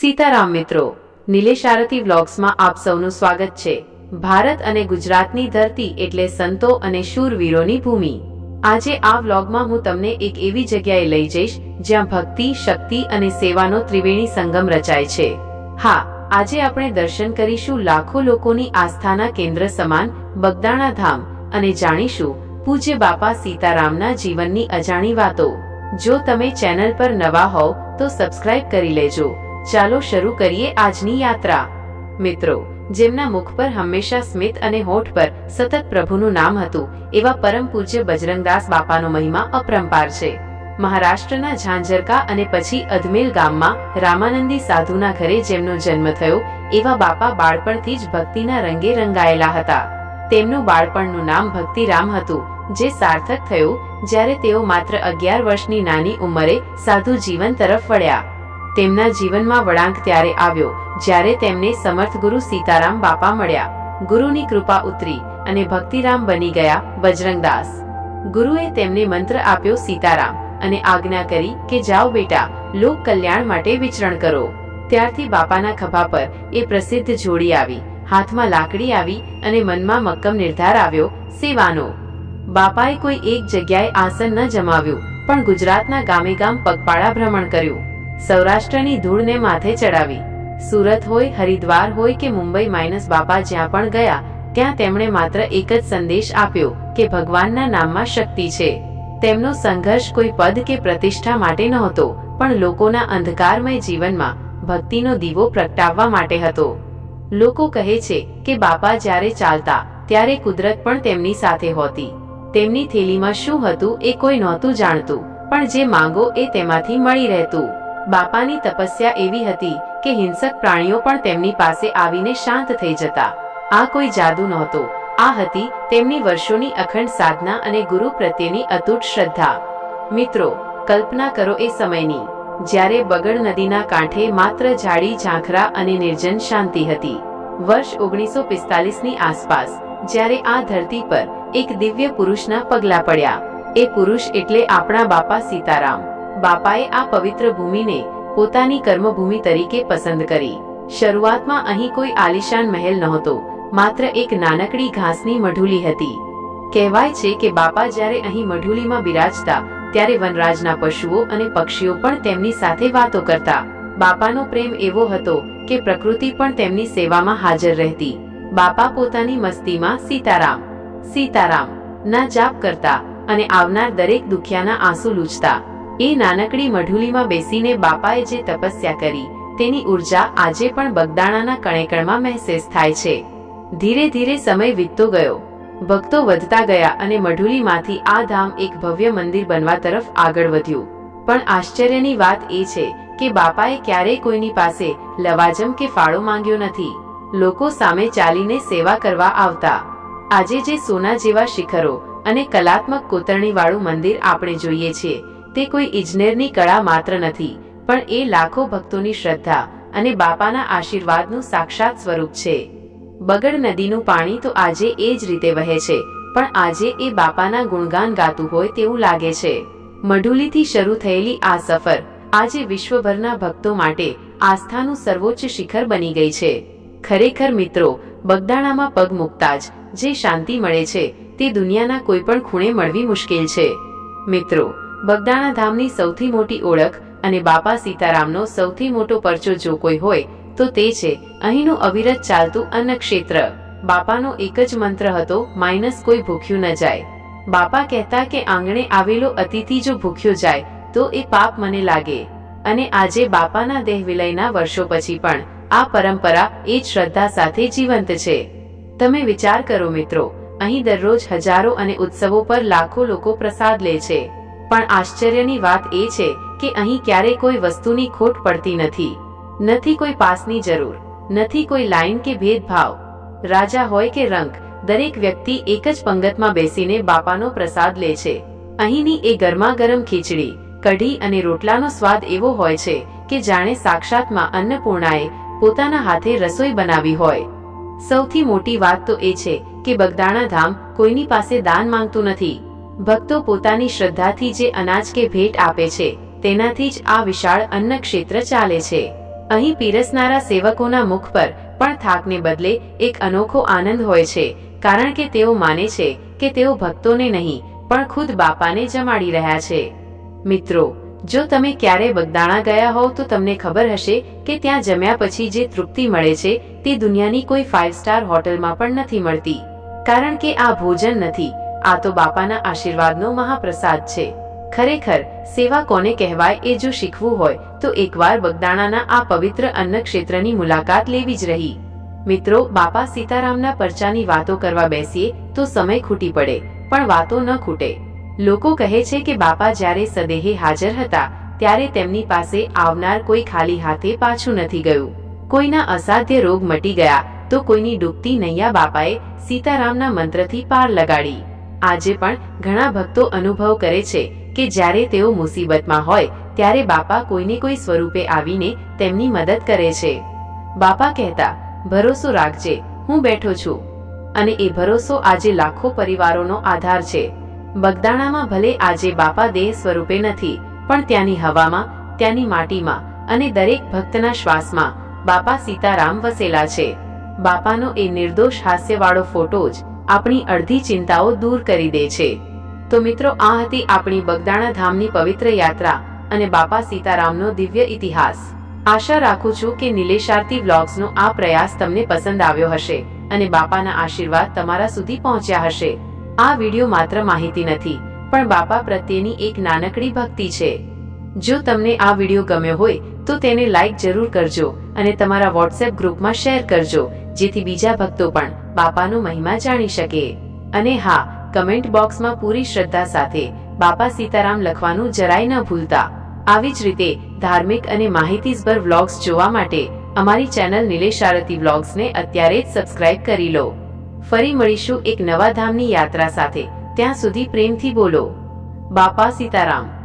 સીતારામ મિત્રો, નિલેશ આરતી વ્લોગ્સમાં આપ સૌનું સ્વાગત છે. ભારત અને ગુજરાતની ધરતી એટલે સંતો અને શૂરવીરોની ભૂમિ. આજે આ વ્લોગમાં હું તમને એક એવી જગ્યાએ લઈ જઈશ, જ્યાં ભક્તિ, શક્તિ અને સેવાનો ત્રિવેણી સંગમ રચાય છે. હા, આજે આપણે દર્શન કરીશું લાખો લોકોની આસ્થાના કેન્દ્ર સમાન, બગદાણા ધામ, અને જાણીશું, પૂજ્ય બાપા સીતારામના જીવનની અજાણી વાતો. જો તમે ચેનલ પર નવા હોવ, તો સબસ્ક્રાઇબ કરી લેજો. ચાલો શરૂ કરીએ આજની યાત્રા. મિત્રો, જેમના મુખ પર હંમેશા સ્મિત અને હોઠ પર સતત પ્રભુનું નામ હતું, એવા પરમ પૂજ્ય બજરંગદાસ બાપાનો મહિમા અપરંપાર છે. મહારાષ્ટ્રના ઝાંઝરકા અને પછી અધમેલ ગામમાં રામાનંદી સાધુના ઘરે જેમનો જન્મ થયો, એવા બાપા બાળપણથી જ ભક્તિના રંગે રંગાયેલા હતા. તેમનું બાળપણનું નામ ભક્તિરામ હતું, જે સાર્થક થયું, જ્યારે તેઓ માત્ર અગિયાર વર્ષની નાની ઉંમરે સાધુ જીવન તરફ વળ્યા. તેમના જીવનમાં વળાંક ત્યારે આવ્યો, જ્યારે તેમને સમર્થ ગુરુ સીતારામ બાપા મળ્યા. ગુરુની કૃપા ઉતરી અને ભક્તિરામ બની ગયા બજરંગદાસ. ગુરુએ તેમને મંત્ર આપ્યો, સીતારામ, અને આજ્ઞા કરી કે જાઓ બેટા, લોક કલ્યાણ માટે વિચરણ કરો. ત્યારથી બાપાના ખભા પર એ પ્રસિદ્ધ જોડી આવી, હાથમાં લાકડી આવી અને મનમાં મક્કમ નિર્ધાર આવ્યો, સેવાનો. બાપાએ કોઈ એક જગ્યાએ આસન ન જમાવ્યું, પણ ગુજરાતના ગામે ગામ પગપાળા ભ્રમણ કર્યું. સૌરાષ્ટ્રની ધૂળને માથે ચડાવી. સુરત હોય, હરિદ્વાર હોય કે મુંબઈ માઇનસ બાપા જ્યાં પણ ગયા, ત્યાં તેમણે માત્ર એક જ સંદેશ આપ્યો કે ભગવાનના નામમાં શક્તિ છે. તેમનો સંઘર્ષ કોઈ પદ કે પ્રતિષ્ઠા માટે નહોતો, પણ લોકોના અંધકારમય જીવનમાં ભક્તિનો દીવો પ્રગટાવવા માટે હતો. લોકો કહે છે કે બાપા જ્યારે ચાલતા, ત્યારે કુદરત પણ તેમની સાથે હોતી. તેમની થેલીમાં શું હતું એ કોઈ નહોતું જાણતું, પણ જે માંગો એ તેમાંથી મળી રહેતું. બાપાની તપસ્યા એવી હતી કે હિંસક પ્રાણીઓ પણ તેમની પાસે આવીને શાંત થઈ જતા. આ કોઈ જાદુ નહોતો. આ હતી તેમની વર્ષોની અખંડ સાધના અને ગુરુ પ્રત્યેની અતૂટ શ્રદ્ધા. મિત્રો, કલ્પના કરો એ સમયની. જ્યારે બગડ નદીના કાંઠે માત્ર ઝાડી, ઝાંખરા અને નિર્જન શાંતિ હતી. વર્ષ ઓગણીસો પિસ્તાલીસની આસપાસ, જ્યારે આ ધરતી પર એક દિવ્ય પુરુષના પગલા પડ્યા. એ પુરુષ એટલે આપણા બાપા સીતારામ. બાપાએ આ પવિત્ર ભૂમિને પોતાની કર્મભૂમિ તરીકે પસંદ કરી. શરૂઆતમાં અહીં કોઈ આલિશાન મહેલ નહોતો, માત્ર એક નાનકડી ઘાસની મઢુલી હતી. કહેવાય છે કે બાપા જ્યારે અહીં મઢુલીમાં બિરાજતા, ત્યારે વનરાજના પશુઓ અને પક્ષીઓ પણ તેમની સાથે વાતો કરતા. બાપાનો પ્રેમ એવો હતો કે પ્રકૃતિ પણ તેમની સેવામાં હાજર રહેતી. બાપા પોતાની મસ્તીમાં સીતારામ સીતારામ, ના જાપ કરતા અને આવનાર દરેક દુખિયાના આંસુ લૂછતા. એ નાનકડી મઢુલીમાં બેસીને બાપાએ જે તપસ્યા કરી, તેની ઊર્જા આજે પણ બગદાણાના કણેકણમાં મહેસેસ થાય છે. ધીરે ધીરે સમય વીતતો ગયો. ભક્તો વધતા ગયા અને મઢુલીમાંથી આ ધામ એક ભવ્ય મંદિર બનવા તરફ આગળ વધ્યું. પણ આશ્ચર્યની વાત એ છે કે બાપાએ ક્યારેય કોઈની પાસે લવાજમ કે ફાળો માંગ્યો નથી. લોકો સામે ચાલીને સેવા કરવા આવતા. આજે જે સોના જેવા શિખરો અને કલાત્મક કોતરણીવાળું મંદિર આપણે જોઈએ છીએ તે કોઈ ઇજનેરની કળા માત્ર નથી, પણ એ લાખો ભક્તોની શ્રદ્ધા અને બાપાના આશીર્વાદનું સાક્ષાત સ્વરૂપ છે. બગડ નદીનું પાણી તો આજે એ જ રીતે વહે છે, પણ આજે એ બાપાના ગુણગાન ગાતું હોય તેવું લાગે છે. મઢુલીથી શરૂ થયેલી આ સફર આજે વિશ્વભરના ભક્તો માટે આસ્થાનું સર્વોચ્ચ શિખર બની ગઈ છે. ખરેખર મિત્રો, બગદાણામાં પગ મૂકતા જ જે શાંતિ મળે છે, તે દુનિયાના કોઈ પણ ખૂણે મળવી મુશ્કેલ છે. મિત્રો બગદાણા ધામની સૌથી મોટી ઓળખ અને બાપા સીતારામનો સૌથી મોટો પરચો જો કોઈ હોય, તો તે છે અહીંનું અવિરત ચાલતું અન્ન ક્ષેત્ર બાપાનો એક જ મંત્ર હતો, માઇનસ કોઈ ભૂખ્યું ન જાય. બાપા કહેતા કે આંગણે આવેલો અતિથિ જો ભૂખ્યો જાય, તો એ પાપ મને લાગે. અને આજે બાપાના દેહ વિલયના વર્ષો પછી પણ આ પરંપરા એ જ શ્રદ્ધા સાથે જીવંત છે. તમે વિચાર કરો મિત્રો, અહીં દરરોજ હજારો અને ઉત્સવો પર લાખો લોકો પ્રસાદ લે છે. પણ આશ્ચર્યની વાત એ છે કે અહીં ક્યારેય કોઈ વસ્તુની ખોટ પડતી નથી. નથી કોઈ પાસની જરૂર. નથી કોઈ લાઈન કે ભેદભાવ. રાજા હોય કે રંક દરેક વ્યક્તિ એક જ પંગતમાં બેસીને બાપાનો પ્રસાદ લે છે. અહીંની એ ગરમા ગરમ ખીચડી, કઢી અને રોટલાનો સ્વાદ એવો હોય છે કે જાણે સાક્ષાતમાં અન્નપૂર્ણાએ પોતાના હાથે રસોઈ બનાવી હોય. સૌથી મોટી વાત તો એ છે કે બગદાણા ધામ કોઈની પાસે દાન માંગતું નથી. ભક્તો પોતાની શ્રદ્ધાથી જે અનાજ કે ભેટ આપે છે, તેનાથી જ આ વિશાળ અન્ન ક્ષેત્ર ચાલે છે. અહીં પીરસનારા સેવકોના મુખ પર પણ થાકને બદલે એક અનોખો આનંદ હોય છે, કારણ કે તેઓ માને છે કે તેઓ ભક્તોને નહીં, પણ ખુદ બાપાને જમાડી રહ્યા છે. મિત્રો, જો તમે ક્યારે બગદાણા ગયા હોવ તો તમને ખબર હશે કે ત્યાં જમ્યા પછી જે તૃપ્તિ મળે છે, તે દુનિયાની કોઈ ફાઇવ સ્ટાર હોટલમાં પણ નથી મળતી. કારણ કે આ ભોજન નથી આ તો બાપાના આશીર્વાદનો મહાપ્રસાદ છે. ખરેખર, સેવા કોને કહેવાય એ જો શીખવું હોય, તો એકવાર બગદાણાના આ પવિત્ર અન્ન ક્ષેત્રની મુલાકાત લેવી જ રહી. મિત્રો, બાપા સીતારામના પરચાની વાતો કરવા બેસીએ, તો સમય ખૂટી પડે, પણ વાતો ન ખૂટે. લોકો કહે છે કે બાપા જ્યારે સદેહે હાજર હતા, ત્યારે તેમની પાસે આવનાર કોઈ ખાલી હાથે પાછું નથી ગયું. કોઈના અસાધ્ય રોગ મટી ગયા, તો કોઈની ડૂબતી નૈયા બાપાએ સીતારામના મંત્રથી પાર લગાડી. આજે પણ ઘણા ભક્તો અનુભવ કરે છે કે જ્યારે તેઓ મુસીબતમાં હોય, ત્યારે બાપા કોઈને કોઈ સ્વરૂપે આવીને તેમની મદદ કરે છે. બાપા કહેતા, ભરોસો રાખજે, હું બેઠો છું. અને એ ભરોસો આજે લાખો પરિવારોનો આધાર છે. બગદાણામાં ભલે આજે બાપા દેહ સ્વરૂપે નથી, પણ ત્યાંની હવામાં, ત્યાંની માટીમાં અને દરેક ભક્તના શ્વાસમાં બાપા સીતારામ વસેલા છે. બાપાનો એ નિર્દોષ હાસ્યવાળો ફોટો જ આપણી અડધી ચિંતાઓ દૂર કરી દે છે. તો મિત્રો, આ હતી આપણી બગદાણા ધામની પવિત્ર યાત્રા અને બાપા સીતારામનો દિવ્ય ઇતિહાસ. આશા રાખું છું કે નિલેશ આરતી વ્લોગ્સનો આ પ્રયાસ તમને પસંદ આવ્યો હશે અને બાપાના આશીર્વાદ તમારા સુધી પહોંચ્યા હશે. આ વીડિયો માત્ર માહિતી નથી, પણ બાપા પ્રત્યેની એક નાનકડી ભક્તિ છે. જો તમને આ વીડિયો ગમ્યો હોય, તો તેને લાઈક જરૂર કરજો અને તમારા વોટ્સએપ ગ્રુપમાં શેર કરજો, જેથી બીજા ભક્તો પણ બાપાનો મહિમા જાણી શકે. અને હા, કમેન્ટ બોક્સમાં પૂરી શ્રદ્ધા સાથે બાપા સીતારામ લખવાનું જરાય ન ભૂલતા. આવી જ રીતે ધાર્મિક અને માહિતીસભર વ્લોગ્સ જોવા માટે અમારી ચેનલ નિલેશ વ્લોગ્સને અત્યારે જ સબસ્ક્રાઇબ કરી લો. ફરી મળીશું એક નવા ધામની યાત્રા સાથે. ત્યાં સુધી પ્રેમથી બોલો. બાપા સીતારામ.